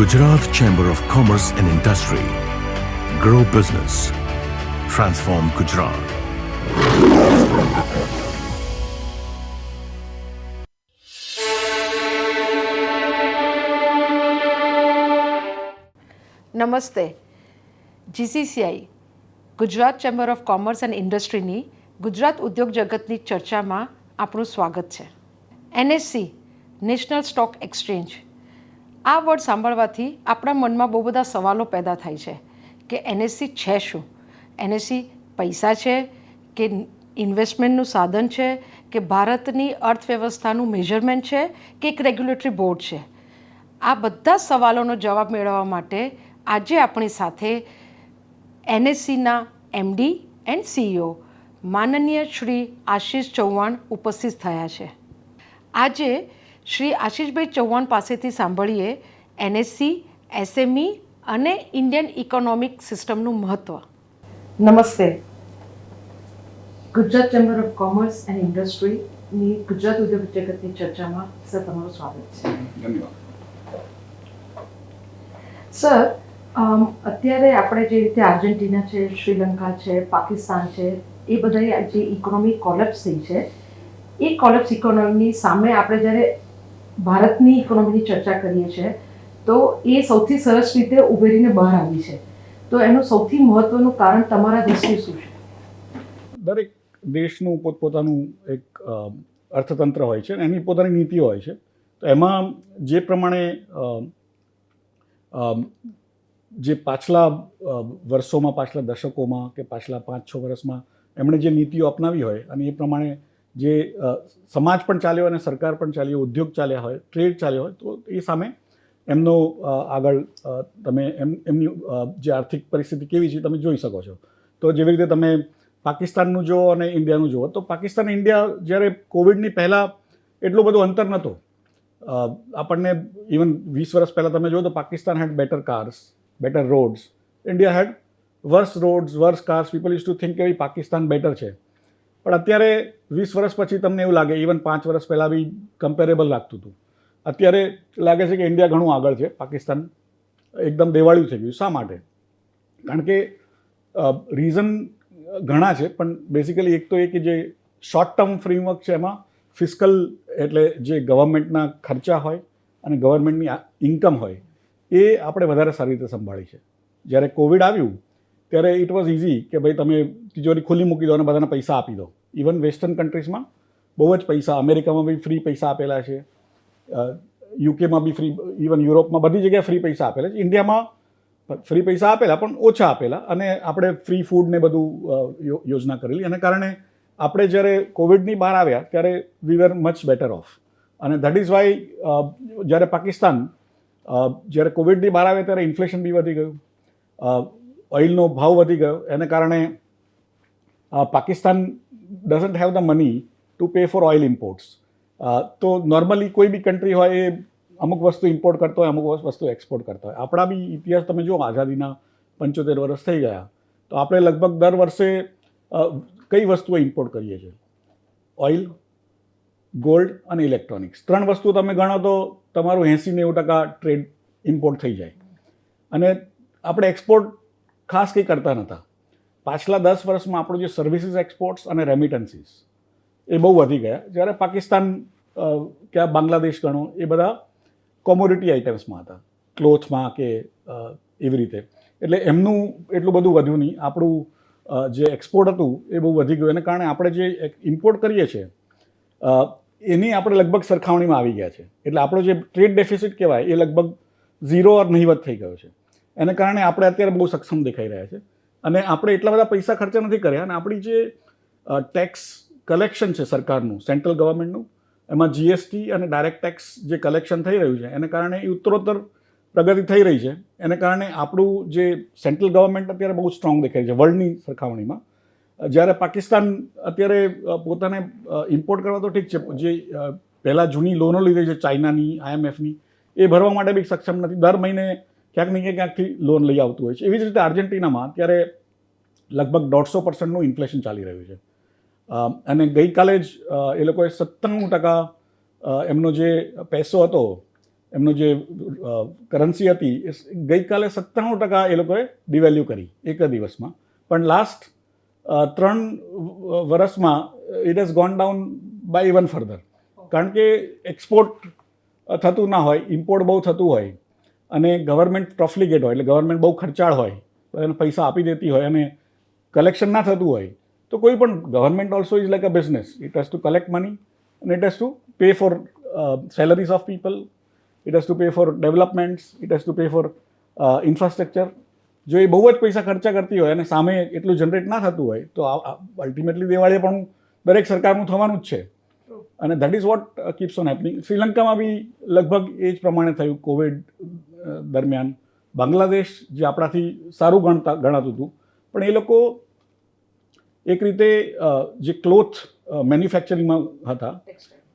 Gujarat chamber of commerce and industry grow business transform Gujarat નમસ્તે GCCI Gujarat chamber of commerce and ઇન્ડસ્ટ્રીની Gujarat ઉદ્યોગ જગતની ચર્ચામાં આપણું સ્વાગત છે. એનએસસી નેશનલ સ્ટોક એક્સચેન્જ આ વર્ડ સાંભળવાથી આપણા મનમાં બહુ બધા સવાલો પેદા થાય છે કે એનએસસી છે શું? એનએસસી પૈસા છે કે ઇન્વેસ્ટમેન્ટનું સાધન છે કે ભારતની અર્થવ્યવસ્થાનું મેજરમેન્ટ છે કે એક રેગ્યુલેટરી બોર્ડ છે? આ બધા સવાલોનો જવાબ મેળવવા માટે આજે આપણી સાથે એનએસસીના એમડી એન્ડ સીઈઓ માનનીય શ્રી આશીષ ચૌહાણ ઉપસ્થિત થયા છે. આજે શ્રી આશીષભાઈ ચૌહાણ પાસેથી સાંભળીએ એનએસસી એસએમઈ અને ઇન્ડિયન ઇકોનોમિક સિસ્ટમનું મહત્ત્વ નમસ્તે. Gujarat chamber of commerce and ઇન્ડસ્ટ્રીની Gujarat ઉદ્યોગ જગતની ચર્ચામાં સર તમારું સ્વાગત છે. ધન્યવાદ. સર અત્યારે આપણે જે રીતે આર્જેન્ટિના છે શ્રીલંકા છે પાકિસ્તાન છે એ બધા જે ઇકોનોમી કોલેપ્સ થઈ છે એ કોલેપ્સ ઇકોનોમીની સામે આપણે જ્યારે ભારતની ઇકોનોમીની ચર્ચા કરીએ છીએ, તો એ સૌથી સરસ રીતે ઉભેરીને બહાર આવી છે. તો એનું સૌથી મહત્વનું કારણ તમારા દ્રષ્ટિએ શું છે? દરેક દેશનું પોતપોતાનું એક અર્થતંત્ર હોય છે એની પોતાની નીતિઓ હોય છે. તો એમાં જે પ્રમાણે જે પાછલા વર્ષોમાં, પાછલા દશકોમાં કે પાછલા પાંચ છ વર્ષમાં એમણે જે નીતિઓ અપનાવી હોય અને એ પ્રમાણે જે સમાજ પણ ચાલ્યો અને સરકાર પણ ચાલ્યો, ઉદ્યોગ ચાલ્યા હોય, ટ્રેડ ચાલ્યો હોય, તો એ સામે એમનો આગળ તમે એમ, એમની જે આર્થિક પરિસ્થિતિ કેવી છે તમે જોઈ શકો છો. તો જેવી રીતે તમે પાકિસ્તાનનું જુઓ અને ઇન્ડિયાનું જુઓ, તો પાકિસ્તાન ઇન્ડિયા જ્યારે કોવિડની પહેલાં એટલું બધું અંતર નહોતું. આપણને ઇવન વીસ વર્ષ પહેલાં તમે જુઓ તો Pakistan had better cars better roads India had worse roads worse cars people used to think કે પાકિસ્તાન બેટર છે. પણ અત્યારે વીસ વર્ષ પછી તમને એવું લાગે ઇવન પાંચ વર્ષ પહેલાં બી કમ્પેરેબલ લાગતું હતું. અત્યારે લાગે છે કે ઇન્ડિયા ઘણું આગળ છે, પાકિસ્તાન એકદમ દેવાળ્યું થઈ ગયું. શા માટે? કારણ કે રીઝન ઘણા છે, પણ બેઝિકલી એક તો એ કે જે શોર્ટ ટર્મ ફ્રેમવર્ક છે એમાં ફિસ્કલ એટલે જે ગવર્મેન્ટના ખર્ચા હોય અને ગવર્મેન્ટની ઇન્કમ હોય, એ આપણે વધારે સારી રીતે સંભાળી છે. જ્યારે કોવિડ આવ્યું ત્યારે ઇટ વોઝ ઇઝી કે ભાઈ તમે તિજોરી ખુલ્લી મૂકી દો અને બધાને પૈસા આપી દો. ઇવન વેસ્ટર્ન કન્ટ્રીઝમાં બહુ જ પૈસા, અમેરિકામાં બી ફ્રી પૈસા આપેલા છે. યુકેમાં બી ફ્રી ઇવન યુરોપમાં બધી જગ્યાએ ફ્રી પૈસા આપેલા છે. ઇન્ડિયામાં ફ્રી પૈસા આપેલા, પણ ઓછા આપેલા અને આપણે ફ્રી ફૂડ ને બધું યોજના કરેલી. અને કારણે આપણે જ્યારે કોવિડની બહાર આવ્યા, ત્યારે we were much better off અને ધેટ ઇઝ વાય જ્યારે પાકિસ્તાન જ્યારે કોવિડની બહાર આવ્યા, ત્યારે ઇન્ફ્લેશન બી વધી ગયું. ઓઇલનો ભાવ વધી ગયો. એને કારણે Pakistan doesn't have the money to pay for oil imports તો નોર્મલી કોઈ બી કન્ટ્રી હોય એ અમુક વસ્તુ ઇમ્પોર્ટ કરતો હોય, અમુક વસ્તુ એક્સપોર્ટ કરતો હોય. આપણા બી ઇતિહાસ તમે જુઓ, આઝાદીના પંચોતેર વર્ષ થઈ ગયા. તો આપણે લગભગ દર વર્ષે કઈ વસ્તુઓ ઇમ્પોર્ટ કરીએ છીએ? ઓઇલ, ગોલ્ડ અને ઇલેક્ટ્રોનિક્સ. ત્રણ વસ્તુ તમે ગણો તો તમારું એંસી નેવું ટકા ટ્રેડ ઇમ્પોર્ટ થઈ જાય. અને આપણે એક્સપોર્ટ ખાસ કંઈ કરતા નહોતા. પાછલા દસ વર્ષમાં આપણું જે સર્વિસીસ એક્સપોર્ટ્સ અને રેમિટન્સીસ એ બહુ વધી ગયા. જ્યારે પાકિસ્તાન ક્યાં બાંગ્લાદેશ ગણો, એ બધા કોમોડિટી આઇટમ્સમાં હતા. ક્લોથમાં કે એવી રીતે. એટલે એમનું એટલું બધું વધ્યું નહીં. આપણું જે એક્સપોર્ટ હતું એ બહુ વધી ગયું. એને કારણે આપણે જે ઇમ્પોર્ટ કરીએ છીએ એની આપણે લગભગ સરખામણીમાં આવી ગયા છે. એટલે આપણો જે ટ્રેડ ડેફિસિટ કહેવાય, એ લગભગ ઝીરો ઓર નહિવત થઈ ગયો છે. એને કારણે આપણે અત્યારે બહુ સક્ષમ દેખાઈ રહ્યા છે. અને આપણે એટલા બધા પૈસા ખર્ચા નથી કર્યા અને આપણી જે ટેક્સ કલેક્શન છે સરકારનું સેન્ટ્રલ ગવર્મેન્ટનું એમાં જીએસટી અને ડાયરેક્ટ ટેક્સ જે કલેક્શન થઈ રહ્યું છે, એને કારણે એ ઉત્તરોત્તર પ્રગતિ થઈ રહી છે. એને કારણે આપણું જે સેન્ટ્રલ ગવર્મેન્ટ અત્યારે બહુ સ્ટ્રોંગ દેખાય છે વર્લ્ડની સરખામણીમાં. જ્યારે પાકિસ્તાન અત્યારે પોતાને ઇમ્પોર્ટ કરવા તો ઠીક છે જે પહેલાં જૂની લોનો લીધી છે, ચાઇનાની આઈએમએફની એ ભરવા માટે બી સક્ષમ નથી. દર મહિને ક્યાંક ને ક્યાંકથી લોન લઈ આવતું હોય છે. એવી જ રીતે આર્જેન્ટિનામાં અત્યારે લગભગ દોઢસો પર્સન્ટનું ઇન્ફ્લેશન ચાલી રહ્યું છે. અને ગઈકાલે જ એ લોકોએ સત્તાણું ટકા એમનો જે પૈસો હતો એમનું જે કરન્સી હતી એ ગઈકાલે સત્તાણું ટકા એ લોકોએ ડિવેલ્યુ કરી એક જ દિવસમાં. પણ લાસ્ટ ત્રણ વર્ષમાં it has gone down by even further કારણ કે એક્સપોર્ટ થતું ના હોય ઇમ્પોર્ટ બહુ થતું હોય અને ગવર્મેન્ટ પ્રોફ્લિગેટ હોય એટલે ગવર્મેન્ટ બહુ ખર્ચાળ હોય એને પૈસા આપી દેતી હોય અને કલેક્શન ના થતું હોય તો કોઈ પણ government also is like a business it has to collect money અને it has to pay for salaries of people it has to pay for developments it has to pay for uh, જો એ બહુ જ પૈસા ખર્ચા કરતી હોય અને સામે એટલું જનરેટ ના થતું હોય તો અલ્ટિમેટલી દેવાળીએ પણ દરેક સરકારનું થવાનું જ છે. અને that is what keeps on happening શ્રીલંકામાં બી લગભગ એ જ પ્રમાણે થયું. કોવિડ દરમિયાન બાંગ્લાદેશ જે આપણાથી સારું ગણતા ગણાતું હતું. પણ એ લોકો એક રીતે જે ક્લોથ મેન્યુફેક્ચરિંગમાં હતા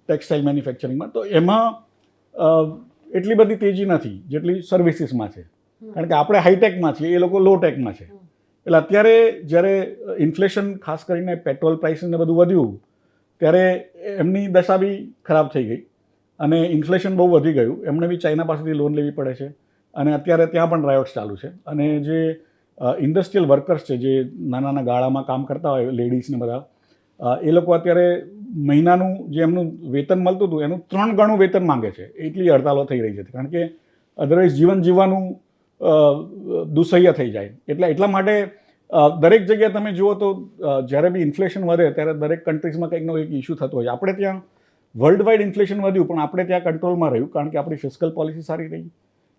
ટેક્સટાઇલ મેન્યુફેક્ચરિંગમાં તો એમાં એટલી બધી તેજી નથી જેટલી સર્વિસીસમાં છે. કારણ કે આપણે હાઈટેકમાં છીએ એ લોકો લો ટેકમાં છે એટલે અત્યારે જ્યારે ઇન્ફ્લેશન ખાસ કરીને પેટ્રોલ પ્રાઇસ ને બધું વધ્યું ત્યારે એમની દશા બી ખરાબ થઈ ગઈ. અને ઇન્ફ્લેશન બહુ વધી ગયું. એમને બી ચાઇના પાસેથી લોન લેવી પડે છે. અને અત્યારે ત્યાં પણ રાયોટ્સ ચાલુ છે. અને જે ઇન્ડસ્ટ્રીયલ વર્કર્સ છે, જે નાના નાના ગાળામાં કામ કરતા હોય લેડીઝને બધા એ લોકો અત્યારે મહિનાનું જે એમનું વેતન મળતું હતું, એનું ત્રણ ગણું વેતન માંગે છે. એટલી હડતાલો થઈ રહી છે. કારણ કે અધરવાઇઝ જીવન જીવવાનું દુસહ્ય થઈ જાય. એટલે એટલા માટે દરેક જગ્યાએ તમે જુઓ તો જ્યારે બી ઇન્ફ્લેશન વધે, ત્યારે દરેક કન્ટ્રીઝમાં કંઈકનો કંઈક ઇસ્યુ થતો હોય આપણે ત્યાં વર્લ્ડ વાઇડ ઇન્ફ્લેશન વધ્યું, પણ આપણે ત્યાં કંટ્રોલમાં રહ્યું, કારણ કે આપણી ફિસ્કલ પોલિસી સારી રહી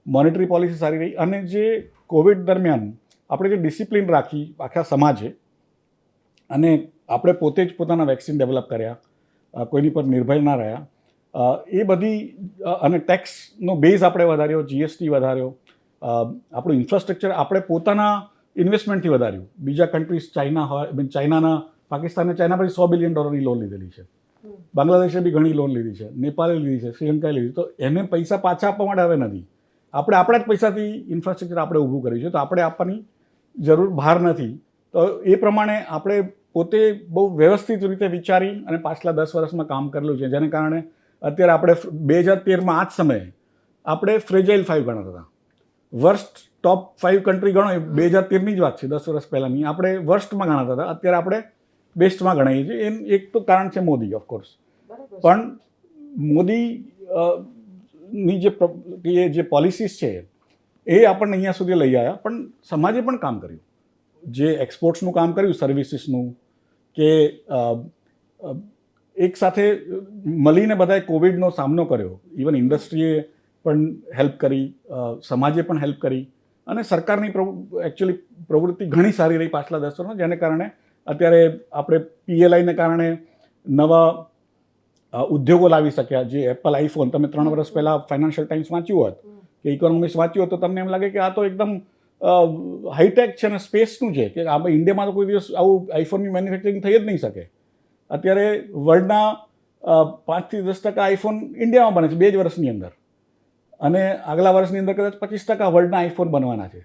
મોનેટરી પોલિસી સારી રહી, અને જે કોવિડ દરમિયાન આપણે જે ડિસિપ્લિન રાખી, આખા સમાજે, અને આપણે પોતે જ પોતાના વેક્સિન ડેવલપ કર્યા કોઈની પર નિર્ભય ના રહ્યા એ બધી અને ટેક્સનો બેઝ આપણે વધાર્યો જીએસટી વધાર્યો આપણું ઇન્ફ્રાસ્ટ્રક્ચર આપણે પોતાના ઇન્વેસ્ટમેન્ટથી વધાર્યું. બીજા કન્ટ્રીઝ ચાઇના હોય મીન ચાઇનાના પાકિસ્તાને ચાઇના પછી સો બિલિયન ડોલરની લોન લીધેલી છે. બાંગ્લાદેશે બી ઘણી લોન લીધી છે નેપાળે લીધી છે, શ્રીલંકાએ લીધી તો એને પૈસા પાછા આપવા માટે હવે નથી. આપણે આપણા જ પૈસાથી ઇન્ફ્રાસ્ટ્રક્ચર આપણે ઊભું કર્યું છે તો આપણે આપવાની જરૂર બહાર નથી. તો એ પ્રમાણે આપણે પોતે બહુ વ્યવસ્થિત રીતે વિચારી અને પાછલા દસ વર્ષમાં કામ કરેલું છે, જેને કારણે અત્યારે આપણે બે હજાર તેરમાં આ જ સમયે આપણે ફ્રેજાઇલ ફાઇવ ગણતા હતા. વર્સ્ટ ટોપ ફાઇવ કન્ટ્રી ગણો એ બે હજાર તેરની જ વાત છે, દસ વર્ષ પહેલાંની. આપણે વર્સ્ટમાં ગણાતા હતા, અત્યારે આપણે બેસ્ટમાં ગણાઈએ છીએ. એમ એક તો કારણ છે મોદી ઓફકોર્સ પણ મોદી ની જે એ જે પોલિસીસ છે, એ આપણને અહીંયા સુધી લઈ આવ્યા પણ સમાજે પણ કામ કર્યું. જે એક્સપોર્ટ્સનું કામ કર્યું સર્વિસીસનું કે એક સાથે મળીને બધાએ કોવિડનો સામનો કર્યો. ઇવન ઇન્ડસ્ટ્રીએ પણ હેલ્પ કરી સમાજે પણ હેલ્પ કરી. અને સરકારની એકચ્યુઅલી પ્રવૃત્તિ ઘણી સારી રહી પાછલા દસ વર્ષમાં, જેને કારણે અત્યારે આપણે પીએલઆઈને કારણે નવા ઉદ્યોગો લાવી શક્યા. જે એપલ આઈફોન તમે ત્રણ વર્ષ પહેલાં ફાઇનાન્શિયલ ટાઈમ્સ વાંચ્યું હોત કે ઇકોનોમિક્સ વાંચ્યું હોત તો તમને એમ લાગે કે આ તો એકદમ હાઈટેક છે અને સ્પેસનું છે કે આ ઇન્ડિયામાં તો કોઈ દિવસ આવું આઈફોનની મેન્યુફેક્ચરિંગ થઈ જ નહીં શકે. અત્યારે વર્લ્ડના પાંચથી દસ ટકા આઈફોન ઇન્ડિયામાં બને છે બે જ વર્ષની અંદર. અને આગલા વર્ષની અંદર કદાચ પચીસ ટકા વર્લ્ડના આઈફોન બનવાના છે.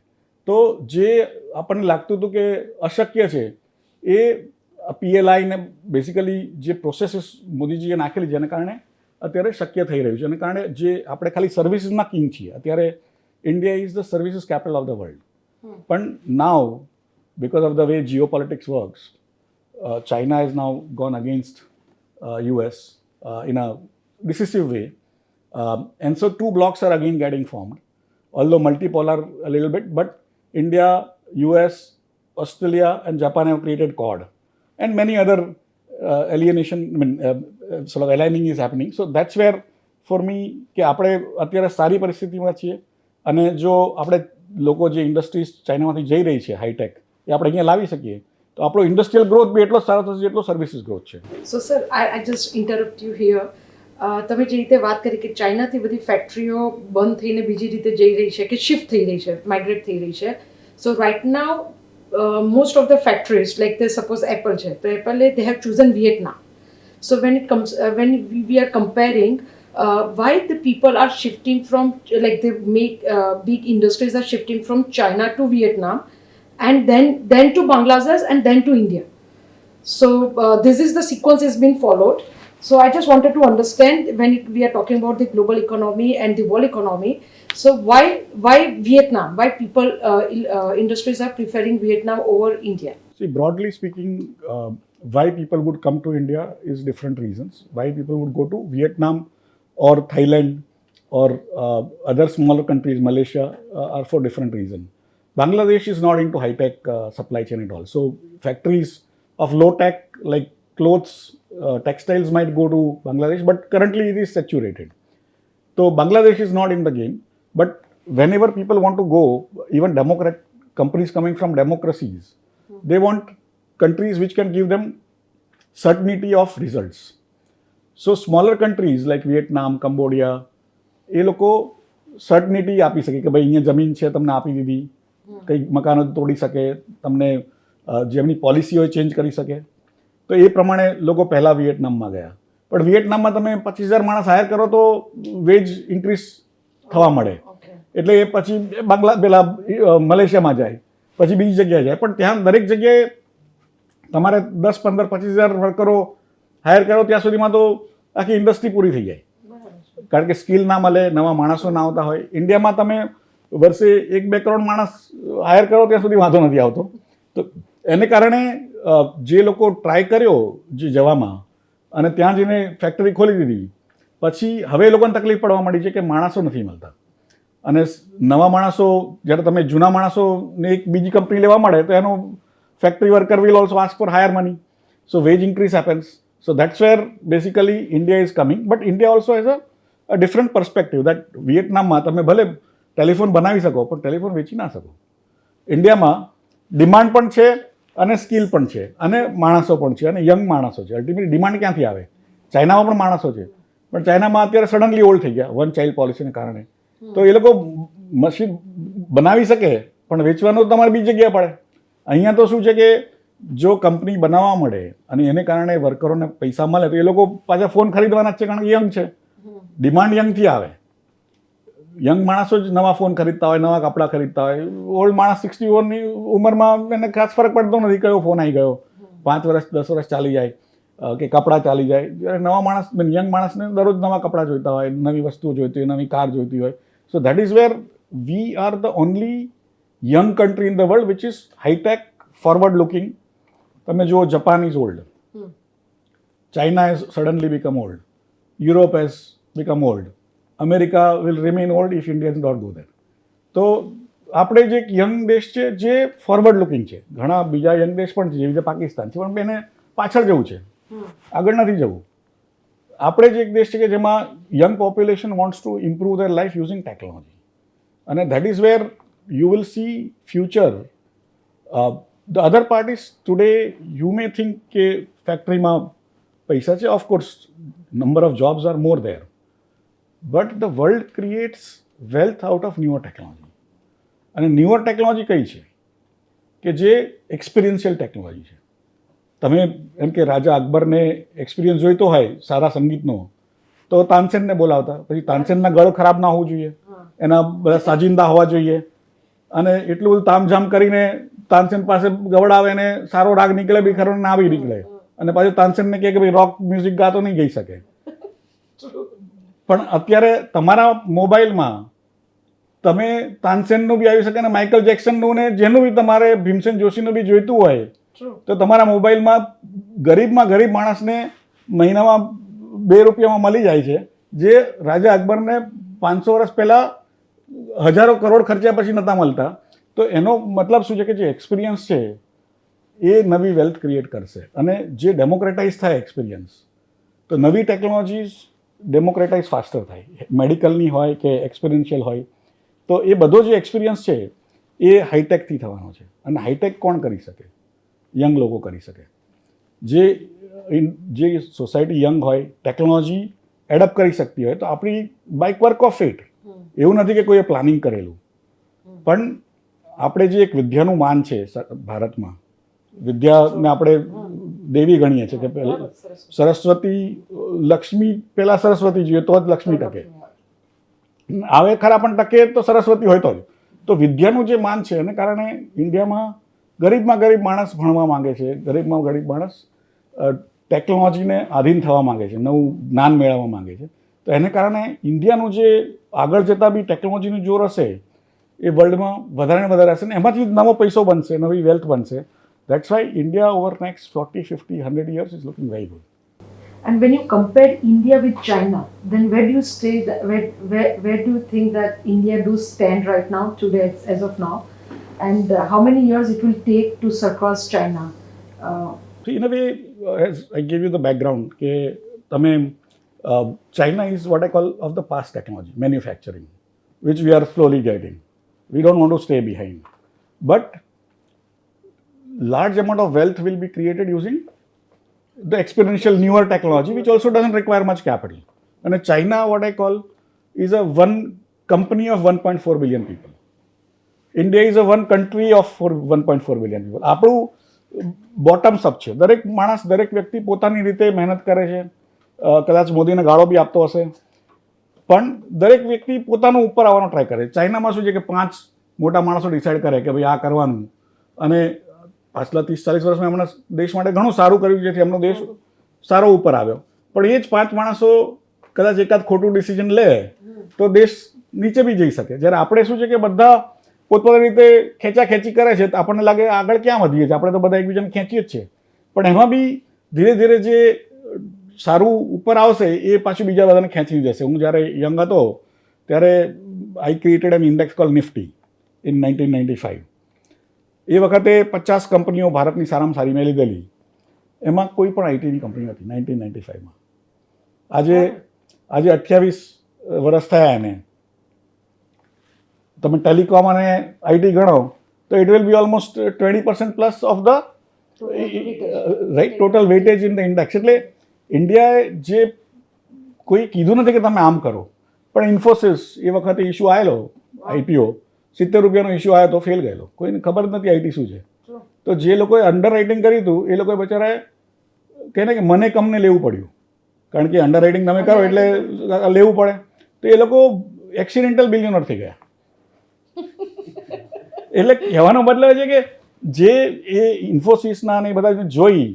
તો જે આપણને લાગતું હતું કે અશક્ય છે એ પીએલઆઈ ને બેઝિકલી જે પ્રોસેસીસ મોદીજીએ નાખેલી જેને કારણે અત્યારે શક્ય થઈ રહ્યું છે અને કારણે જે આપણે ખાલી સર્વિસીસના કિંગ છીએ અત્યારે India is the services capital of the world પણ now because of the way geopolitics works, uh, China has now gone against uh, US uh, in a decisive way. Um, and so two blocks are again getting formed, although multipolar a little bit, but India, US, Australia, and And many other uh, alienation, I mean, uh, uh, sort of aligning is happening. So that's where, for me, કે આપણે અત્યારે સારી પરિસ્થિતિમાં છીએ અને જો આપણે લોકો જે ઇન્ડસ્ટ્રીઝ ચાઇનામાંથી જઈ રહી છે હાઈટેક એ આપણે અહીંયા લાવી શકીએ તો આપણો ઇન્ડસ્ટ્રીયલ ગ્રોથ બી એટલો સારો થશે જેટલો સર્વિસીસ ગ્રોથ છે. So sir I I just interrupt you here તમે જે રીતે વાત કરી કે ચાઇનાથી બધી ફેક્ટરીઓ બંધ થઈને બીજી રીતે જઈ રહી છે કે શિફ્ટ થઈ રહી છે માઇગ્રેટ થઈ રહી છે. So right now Uh, most of the factories, like they suppose Apple, the Apple, they have chosen Vietnam. So when it comes, uh, when we are comparing, uh, why the people are shifting from like they make uh, big industries are shifting from China to Vietnam, and then then to Bangladesh and then to India. So uh, this is the sequence has been followed. So I just wanted to understand when it, we are talking about the global economy and the world economy, so why why Vietnam? Why people uh, uh, industries are preferring Vietnam over India? See, broadly speaking, uh, why people would come to India is different reasons. Why people would go to Vietnam or Thailand or uh, other smaller countries, Malaysia, uh, are for different reason. Bangladesh is not into high tech uh, supply chain at all. So factories of low tech like clothes, uh, textiles might go to Bangladesh, but currently it is saturated. So Bangladesh is not in the game. But whenever people want to go, even democrat companies coming from democracies, they want countries which can give them certainty of results. So smaller countries like Vietnam Cambodia એ લોકો certainty આપી શકે કે ભાઈ અહીંયા જમીન છે તમને આપી દીધી. કંઈક મકાનો તોડી શકે તમને જેમની જે એમની પોલિસી હોય ચેન્જ કરી શકે. તો એ પ્રમાણે લોકો પહેલાં વિયેટનામમાં ગયા. પણ વિયેટનામમાં તમે પચીસ હજાર માણસ હાયર કરો તો વેજ ઇન્ક્રીઝ થવા મળે. એટલે એ પછી બાંગ્લા પેલા મલેશિયામાં જાય. પછી બીજી જગ્યાએ જાય. પણ ત્યાં દરેક જગ્યાએ તમારે દસ પંદર પચીસ હજાર વર્કરો હાયર કરો ત્યાં સુધીમાં તો આખી ઇન્ડસ્ટ્રી પૂરી થઈ જાય. કારણ કે સ્કિલ ના મળે નવા માણસો ના આવતા હોય. ઇન્ડિયામાં તમે વર્ષે એક બે કરોડ માણસ હાયર કરો ત્યાં સુધી વાંધો નથી આવતો. તો એને કારણે જે લોકો ટ્રાય કર્યો જે જવામાં અને ત્યાં જઈને ફેક્ટરી ખોલી દીધી પછી હવે એ લોકોને તકલીફ પડવા માંડી છે કે માણસો નથી મળતા. અને નવા માણસો, જ્યારે તમે જૂના માણસોને એક બીજી કંપની લેવા મળે તો એનો factory worker will also ask for higher money so wage increase happens so that's where basically India is coming but India also has a different perspective that વિયેટનામમાં તમે ભલે ટેલિફોન બનાવી શકો, પણ ટેલિફોન વેચી ના શકો. ઇન્ડિયામાં ડિમાન્ડ પણ છે અને સ્કિલ પણ છે અને માણસો પણ છે અને યંગ માણસો છે. અલ્ટિમેટલી ડિમાન્ડ ક્યાંથી આવે? ચાઇનામાં પણ માણસો છે. પણ ચાઇનામાં અત્યારે સડનલી ઓલ્ડ થઈ ગયા વન ચાઇલ્ડ પોલિસીને કારણે. તો એ લોકો મશીન બનાવી શકે પણ વેચવાનું તમારે બીજી જગ્યાએ પડે. અહીંયા તો શું છે કે જો કંપની બનાવવા મળે અને એને કારણે વર્કરોને પૈસા મળે તો એ લોકો પાછા ફોન ખરીદવાના જ છે કારણ કે યંગ છે. ડિમાન્ડ યંગથી આવે. યંગ માણસો જ નવા ફોન ખરીદતા હોય નવા કપડાં ખરીદતા હોય. ઓલ્ડ માણસ સિક્સટી વનની ઉંમરમાં એને ખાસ ફરક પડતો નથી કયો ફોન આવી ગયો. પાંચ વર્ષ દસ વર્ષ ચાલી જાય. કે કપડાં ચાલી જાય. જ્યારે નવા માણસ યંગ માણસને દરરોજ નવા કપડાં જોઈતા હોય નવી વસ્તુઓ જોઈતી હોય નવી કાર જોઈતી હોય. So that is where we are the only young country in the world which is hitech forward looking તમે જુઓ Japan is old China as suddenly become old Europe has become old America will remain old if Indians dot go there. તો આપણે જે એક young દેશ છે જે forward looking છે. ઘણા બીજા યંગ દેશ પણ છે જેવી રીતે પાકિસ્તાન છે પણ એને પાછળ જવું છે. આગળ નથી જવું. આપણે જ એક દેશ છે કે જેમાં young population wants to improve their life using technology અને that is where you will see future the other parties today you may think કે ફેક્ટરીમાં પૈસા છે of course number of jobs are more there but the world creates wealth out of newer technology અને newer technology કઈ છે? કે જે એક્સપિરિયન્શિયલ technology છે. તમે એમ કે રાજા અકબરને એક્સપિરિયન્સ જોઈતો હોય સારા સંગીતનો તો તાનસેનને બોલાવતા. પછી તાનસેનના ગળો ખરાબ ના હોવું જોઈએ. એના બધા સાજિંદા હોવા જોઈએ. અને એટલું બધું તામઝામ કરીને તાનસેન પાસે ગવડાવે ને સારો રાગ નીકળે બી ખરો ને બી નીકળે. અને પાછું તાનસેનને કહે કે ભાઈ રોક મ્યુઝિક ગાતો નહીં ગઈ શકે. પણ અત્યારે તમારા મોબાઈલમાં તમે તાનસેનનું બી આવી શકે ને માઇકલ જેક્સનનું ને જેનું બી તમારે ભીમસેન જોશીનું બી જોઈતું હોય. તો તમારા મોબાઈલમાં ગરીબમાં ગરીબ માણસને મહિનામાં બે રૂપિયામાં મળી જાય છે, જે રાજા અકબરને પાંચસો વર્ષ પહેલાં હજારો કરોડ ખર્ચ્યા પછી નહોતા મળતા. તો એનો મતલબ શું છે કે જે એક્સપિરિયન્સ છે, એ નવી વેલ્થ ક્રિએટ કરશે અને જે ડેમોક્રેટાઇઝ થાય એક્સપિરિયન્સ તો નવી ટેકનોલોજીસ ડેમોક્રેટાઇઝ ફાસ્ટર થાય. મેડિકલની હોય કે એક્સપિરિયન્શિયલ હોય, તો એ બધો જે એક્સપિરિયન્સ છે, એ હાઈટેકથી થવાનો છે. અને હાઈટેક કોણ કરી શકે? યંગ લોકો કરી શકે. જે જે સોસાયટી યંગ હોય ટેકનોલોજી એડપ્ટ કરી શકતી હોય તો આપણી બાઇક વર્ક ઓફ ઇટ એવું નથી કે કોઈએ પ્લાનિંગ કરેલું. પણ આપણે જે એક વિદ્યાનું માન છે ભારતમાં વિદ્યાને આપણે દેવી ગણીએ છીએ કે સરસ્વતી લક્ષ્મી પહેલા સરસ્વતી જોઈએ તો જ લક્ષ્મી ટકે. આવે ખરા પણ ટકે તો સરસ્વતી હોય તો જ. તો વિદ્યાનું જે માન છે એને કારણે ઇન્ડિયામાં ગરીબમાં ગરીબ માણસ ભણવા માંગે છે. ગરીબમાં ગરીબ માણસ ટેકનોલોજીને આધીન થવા માંગે છે નવું જ્ઞાન મેળવવા માંગે છે. તો એને કારણે ઇન્ડિયાનું જે આગળ જતાં બી ટેકનોલોજીનું જોર હશે એ વર્લ્ડમાં વધારે ને વધારે હશે ને એમાંથી નવો પૈસો બનશે નવી વેલ્થ બનશે. That's why India over next forty fifty hundred years is looking very good and when you compare India with China then where you stay where That, think that India do stand right India do as right now, and uh, how many years it will take to surpass China? Uh, so in a way, uh, as I gave you the background, ke, tame, uh, China is what I call of the past technology, manufacturing, which we are slowly getting. We don't want to stay behind. But large amount of wealth will be created using the exponential newer technology, which also doesn't require much capital. And China, what I call, is a one company of 1.4 billion people. India is a one country of four one point four billion people આપણું bottom સપ છે. દરેક માણસ, દરેક વ્યક્તિ પોતાની રીતે મહેનત કરે છે. કદાચ મોદીને ગાળો બી આપતો હશે. પણ દરેક વ્યક્તિ પોતાનું ઉપર આવવાનો ટ્રાય કરે. ચાઇનામાં શું છે કે પાંચ મોટા માણસો ડિસાઇડ કરે કે ભાઈ આ કરવાનું. અને પાછલા ત્રીસ ચાલીસ વર્ષમાં એમણે દેશ માટે ઘણું સારું કર્યું, જેથી એમનો દેશ સારો ઉપર આવ્યો. પણ એ જ પાંચ માણસો કદાચ એકાદ ખોટું ડિસિઝન લે, તો દેશ નીચે બી જઈ શકે. જ્યારે આપણે શું છે કે બધા પોતપોતાની રીતે ખેંચા ખેંચી કરે છે તો આપણને લાગે આગળ ક્યાં વધીએ છીએ? આપણે તો બધા એકબીજાને ખેંચીએ જ છે પણ એમાં બી ધીરે ધીરે જે સારું ઉપર આવશે એ પાછું બીજા બધાને ખેંચી જશે. હું જ્યારે યંગ હતો ત્યારે I created an index call Nifty in nineteen ninety five એ વખતે પચાસ કંપનીઓ ભારતની સારામાં સારી મેં લીધેલી એમાં કોઈ પણ આઈટીની કંપની નથી નાઇન્ટીન નાઇન્ટી ફાઇવમાં આજે આજે અઠ્યાવીસ વર્ષ થયા એને. તમે ટેલિકોમ અને આઈટી ગણો તો it will be almost twenty percent plus of the right total weightage in the index એટલે ઇન્ડિયાએ જે કોઈ કીધું નથી કે તમે આમ કરો પણ ઇન્ફોસિસ એ વખતે ઇસ્યુ આવેલો આઈપીઓ સિત્તેર રૂપિયાનો ઇસ્યુ આવ્યો તો ફેલ ગયેલો. કોઈને ખબર જ નથી આઈટી શું છે. તો જે લોકોએ અંડર રાઇટિંગ કર્યું હતું એ લોકોએ બચારાએ કહે ને કે મને કમને લેવું પડ્યું. કારણ કે અંડર રાઇટિંગ તમે કરો એટલે લેવું પડે. તો એ લોકો એક્સિડેન્ટલ બિલિયનર થઈ ગયા. એટલે કહેવાનો મતલબ છે કે જે એ ઇન્ફોસિસના ને બધા જોઈ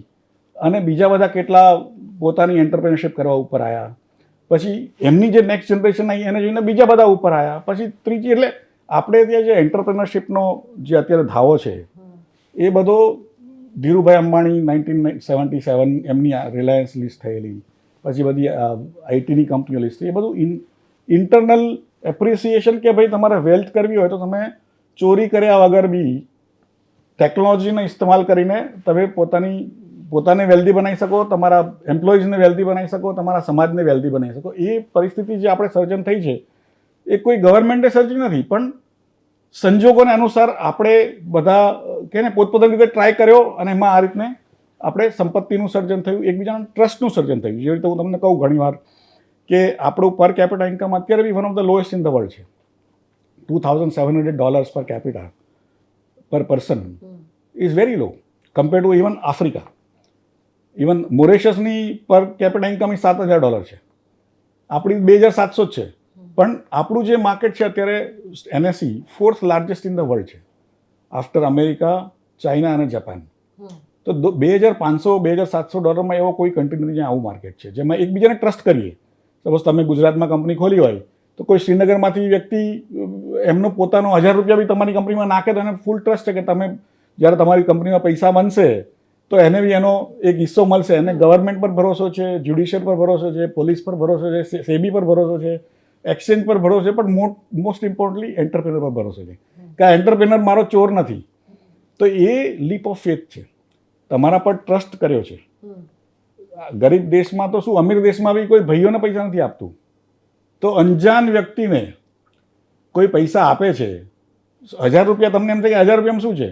અને બીજા બધા કેટલા પોતાની એન્ટરપ્રેનરશિપ કરવા ઉપર આવ્યા પછી એમની જે નેક્સ્ટ જનરેશન આવી એને જોઈને બીજા બધા ઉપર આવ્યા પછી ત્રીજી એટલે આપણે ત્યાં જે એન્ટરપ્રેનરશિપનો જે અત્યારે ધાવો છે, એ બધો Dhirubhai Ambani nineteen seventy seven એમની રિલાયન્સ લિસ્ટ થયેલી. પછી બધી આઈટીની કંપનીઓ લિસ્ટ એ બધું ઇન્ટરનલ એપ્રિસિએશન કે ભાઈ તમારે વેલ્થ કરવી હોય તો તમે ચોરી કર્યા વગર બી ટેકનોલોજીનો ઇસ્તેમાલ કરીને તમે પોતાની, પોતાને વેલ્ધી બનાવી શકો, તમારા એમ્પ્લોઈઝને વેલ્ધી બનાવી શકો, તમારા સમાજને વેલ્ધી બનાવી શકો. એ પરિસ્થિતિ જે આપણે સર્જન થઈ છે, એ કોઈ ગવર્મેન્ટે સર્જી નથી, પણ સંજોગોને અનુસાર આપણે બધા, કે ને, પોતપોતાની રીતે ટ્રાય કર્યો અને એમાં આ રીતને આપણે સંપત્તિનું સર્જન થયું, એકબીજાના ટ્રસ્ટનું સર્જન થયું. જેવી રીતે હું તમને કહું ઘણીવાર કે આપણું પર કેપિટલ ઇન્કમ અત્યારે બી one of the lowest in the world છે. Two thousand seven hundred dollars per capita per person is very low compare to even મોરેશિયસની per capita income એ સાત હજાર ડોલર છે. આપણી બે હજાર સાતસો જ છે. પણ આપણું જે માર્કેટ છે અત્યારે NSC fourth largest in the world છે. આફ્ટર અમેરિકા ચાઇના અને જાપાન તો બે હજાર પાંચસો, બે હજાર સાતસો ડોલરમાં એવો કોઈ કન્ટ્રી નથી જ્યાં આવું માર્કેટ છે. જેમાં એકબીજાને ટ્રસ્ટ કરીએ. સપોઝ તમે ગુજરાતમાં કંપની ખોલી હોય, તો કોઈ શ્રીનગરમાંથી વ્યક્તિ એમનો પોતાનો હજાર રૂપિયા બી તમારી કંપનીમાં નાખે તો એને ફૂલ ટ્રસ્ટ છે કે તમે જ્યારે તમારી કંપનીમાં પૈસા બનશે તો એને બી એનો એક હિસ્સો મળશે. એને ગવર્મેન્ટ પર ભરોસો છે જ્યુડિશિયલ પર ભરોસો છે પોલીસ પર ભરોસો છે સેબી પર ભરોસો છે એક્સચેન્જ પર ભરોસો છે પણ મોસ્ટ ઇમ્પોર્ટન્ટલી એન્ટરપ્રેનર પર ભરોસો છે. કે આ એન્ટરપ્રેનર મારો ચોર નથી. તો એ લીપ ઓફ ફેથ છે. તમારા પર ટ્રસ્ટ કર્યો છે. ગરીબ દેશમાં તો શું અમીર દેશમાં બી કોઈ ભાઈઓને પૈસા નથી આપતું. તો અંજાન વ્યક્તિને કોઈ પૈસા આપે છે હજાર રૂપિયા તમને એમ થાય કે હજાર રૂપિયામાં શું છે?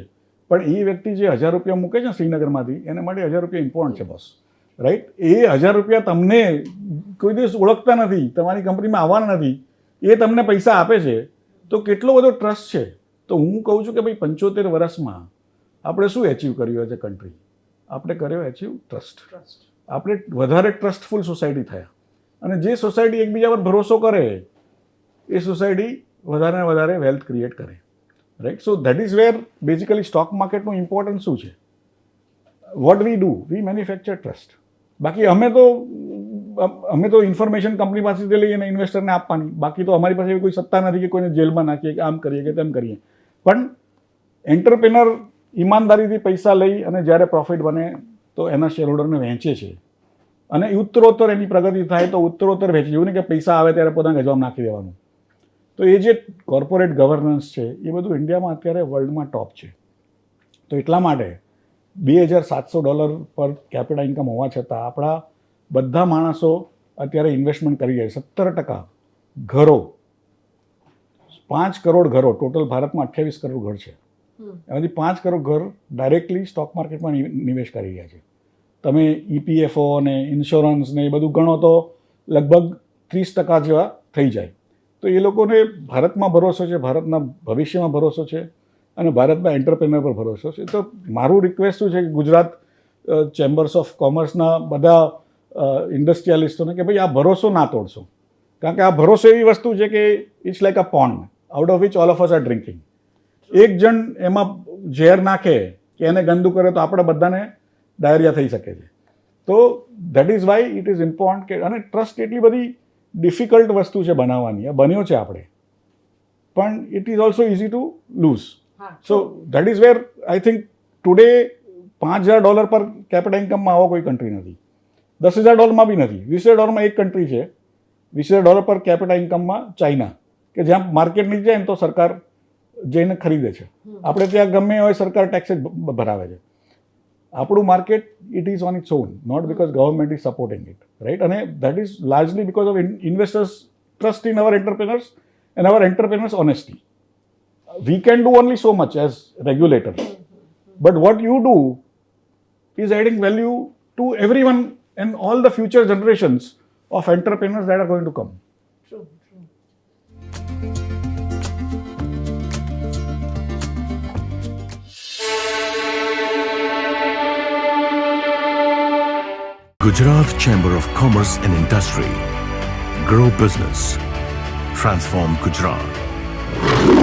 પણ એ વ્યક્તિ જે હજાર રૂપિયા મૂકે છે શ્રીનગરમાંથી એને માટે હજાર રૂપિયા ઇમ્પોર્ટન્ટ છે બસ. રાઈટ એ હજાર રૂપિયા તમને કોઈ દિવસ ઓળખતા નથી તમારી કંપનીમાં આવવાના નથી એ તમને પૈસા આપે છે તો કેટલો બધો ટ્રસ્ટ છે? તો હું કહું છું કે ભાઈ પંચોતેર વર્ષમાં આપણે શું એચીવ કર્યું એઝ અ કન્ટ્રી આપણે કર્યો એચીવ ટ્રસ્ટ આપણે વધારે ટ્રસ્ટફુલ સોસાયટી થયા. અને જે સોસાયટી એકબીજા પર ભરોસો કરે એ સોસાયટી વધારે ને વધારે વેલ્થ ક્રિએટ કરે. Right so that is where basically stock માર્કેટનું importance શું છે? What we do we manufacture trust બાકી અમે તો અમે તો ઇન્ફોર્મેશન કંપની પાસેથી લઈને ઇન્વેસ્ટરને આપવાની. બાકી તો અમારી પાસે કોઈ સત્તા નથી કે કોઈને જેલમાં નાખીએ કે આમ કરીએ કે તેમ કરીએ. પણ એન્ટરપ્રેનર ઈમાનદારીથી પૈસા લઈ અને જ્યારે પ્રોફિટ બને તો એના શેરહોલ્ડરને વહેંચે છે. અને ઉત્તરોત્તર એની પ્રગતિ થાય તો ઉત્તરોત્તર વહેંચે એવું નહીં કે પૈસા આવે ત્યારે પોતાના ગજવામાં નાખી દેવાનું. તો એ જે કોર્પોરેટ ગવર્નન્સ છે એ બધું ઇન્ડિયામાં અત્યારે વર્લ્ડમાં ટોપ છે. તો એટલા માટે બે હજાર સાતસો ડોલર પર કેપિટલ ઇન્કમ હોવા છતાં આપણા બધા માણસો અત્યારે ઇન્વેસ્ટમેન્ટ કરી રહ્યા સત્તર ટકા ઘરો પાંચ કરોડ ઘરો ટોટલ ભારતમાં અઠ્યાવીસ કરોડ ઘર છે. એમાંથી પાંચ કરોડ ઘર ડાયરેક્ટલી સ્ટોક માર્કેટમાં નિવેશ કરી રહ્યા છે. તમે ઈપીએફઓ ને ઇન્સ્યોરન્સ ને એ બધું ગણો તો લગભગ ત્રીસ ટકા જેવા થઈ જાય. તો એ લોકોને ભારતમાં ભરોસો છે, ભારતના ભવિષ્યમાં ભરોસો છે અને ભારતના એન્ટરપ્રેનર પર ભરોસો છે. તો મારું રિક્વેસ્ટ શું છે કે ગુજરાત ચેમ્બર્સ ઓફ કોમર્સના બધા ઇન્ડસ્ટ્રીયાલિસ્ટોને કે ભાઈ આ ભરોસો ના તોડશો. કારણ કે આ ભરોસો એવી વસ્તુ છે કે it's like a pond out of which all of us are drinking એક જણ એમાં ઝેર નાખે કે એને ગંદુ કરે તો આપણે બધાને ડાયરિયા થઈ શકે છે. તો that is why it is important કે, અને ટ્રસ્ટ એટલી બધી ડિફિકલ્ટ વસ્તુ છે બનાવવાની આ બન્યો છે આપણે. પણ it is also easy to lose so that is where I think today પાંચ હજાર ડોલર પર કેપિટલ ઇન્કમમાં આવો કોઈ કન્ટ્રી નથી. દસ હજાર ડોલરમાં બી નથી. વીસ હજાર ડોલરમાં એક કન્ટ્રી છે. વીસ હજાર ડોલર પર કેપિટલ ઇન્કમમાં ચાઇના કે જ્યાં માર્કેટ નીચે જાય ને તો સરકાર જઈને ખરીદે છે. આપણે ત્યાં ગમે હોય સરકાર ટેક્સ જ ભરાવે છે. આપણું market it is on its own not because government is supporting it right અને that is largely because of investors trust in our entrepreneurs and our entrepreneurs honesty we can do only so much as regulators. But what you do is adding value to everyone and all the future generations of entrepreneurs that are going to come. Gujarat Chamber of Commerce and Industry. Grow business. Transform Gujarat.